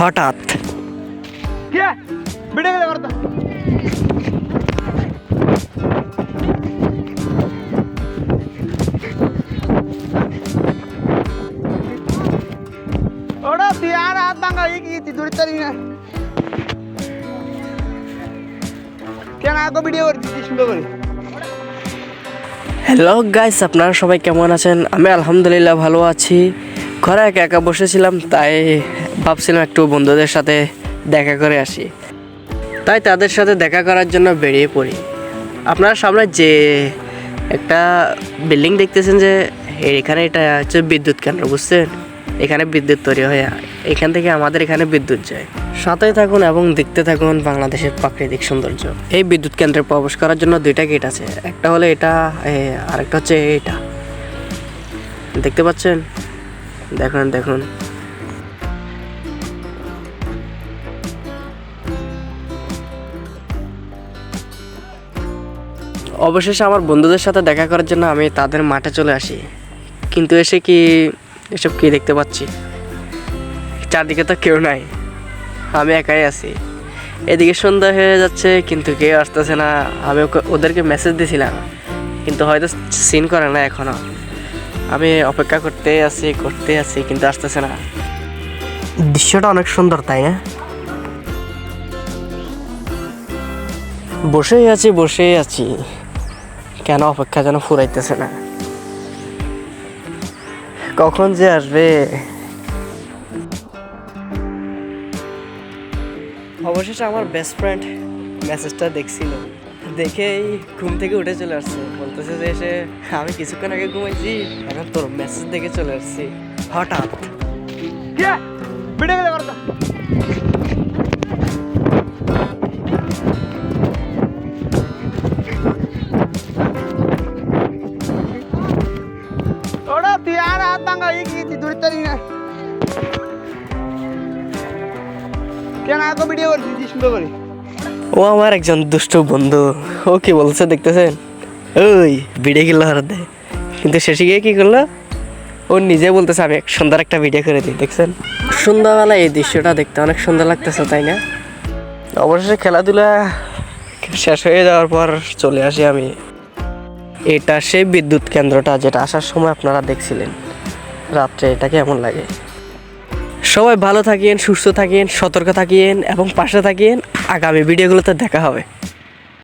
হঠাৎ। তুই আর হাত ভাঙা এই কি তুই ধরতে পারবি না? কেন আগে ভিডিও করছিস? সুন্দর করে হ্যালো গাইস আপনারা সবাই কেমন আছেন? আমি আলহামদুলিল্লাহ ভালো আছি। ঘরে একা একা বসেছিলাম তাই ভাবছিলাম একটু বন্ধুদের সাথে দেখা করে আসি। তাই তাদের সাথে দেখা করার জন্য বেরিয়ে পড়ি। আপনারা সামনে যে একটা বিল্ডিং দেখতেছেন যে এখানে এটা হচ্ছে বিদ্যুৎ কেন্দ্র, বুঝছেন? এখানে বিদ্যুৎ তৈরি হয়। এখান থেকে আমাদের এখানে বিদ্যুৎ যায়। সাথে থাকুন এবং দেখতে থাকুন বাংলাদেশের প্রাকৃতিক সৌন্দর্য। এই বিদ্যুৎ কেন্দ্রে প্রবেশ করার জন্য দুইটা গেট আছে। একটা হলো এটা আরেকটা হচ্ছে এটা। দেখতে পাচ্ছেন? দেখুন দেখুন। অবশেষে আমার বন্ধুদের সাথে দেখা করার জন্য আমি তাদের মাঠে চলে আসি। কিন্তু এসে কি এসব কি দেখতে পাচ্ছি? চারদিকে তো কেউ নাই। আমি একাই আছি। এদিকে সন্ধ্যা হয়ে যাচ্ছে, কিন্তু কেউ আসতেছে না। আমি ওদেরকে মেসেজ দিয়েছিলাম কিন্তু হয়তো সিন করে না এখনও। আমি অপেক্ষা করতে আছি করতে আছি, কিন্তু আসতেছে না। দৃশ্যটা অনেক সুন্দর, তাই না? বসেই আছি বসেই আছি। কেন অপেক্ষা যেন ফুরাইতেছে না? কখন যে আসবে? অবশেষে আমার বেস্ট ফ্রেন্ড মেসেজটা দেখছিল। দেখেই ঘুম থেকে উঠে চলে আসছে। বলতেছে যে এসে আমি কিছুক্ষণ আগে ঘুমাইছি এখন তোর মেসেজ দেখে চলে আসছি। হঠাৎ। তুই ধরতে পারবি না কেন আগে ভিডিও করছিস সুন্দর করে ও আমার একজন দুষ্ট বন্ধু। ও কি বলছে দেখতেছেন? ওই, ভিডিও কিনলো হারাত। কিন্তু শেষে গিয়ে কি করল? ও নিজে বলতেছে, আমি সুন্দর একটা ভিডিও করে দিই দেখছেন? সন্ধ্যাবেলা এই দৃশ্যটা দেখতে অনেক সুন্দর লাগতেছে, তাই না? অবশেষে খেলাধুলা শেষ হয়ে যাওয়ার পর চলে আসি আমি। এটা সেই বিদ্যুৎ কেন্দ্রটা যেটা আসার সময় আপনারা দেখছিলেন। রাত্রে এটা কেমন লাগে? সবাই ভালো থাকেন, সুস্থ থাকেন, সতর্ক থাকেন এবং পাশে থাকেন। আগামী ভিডিওগুলোতে দেখা হবে।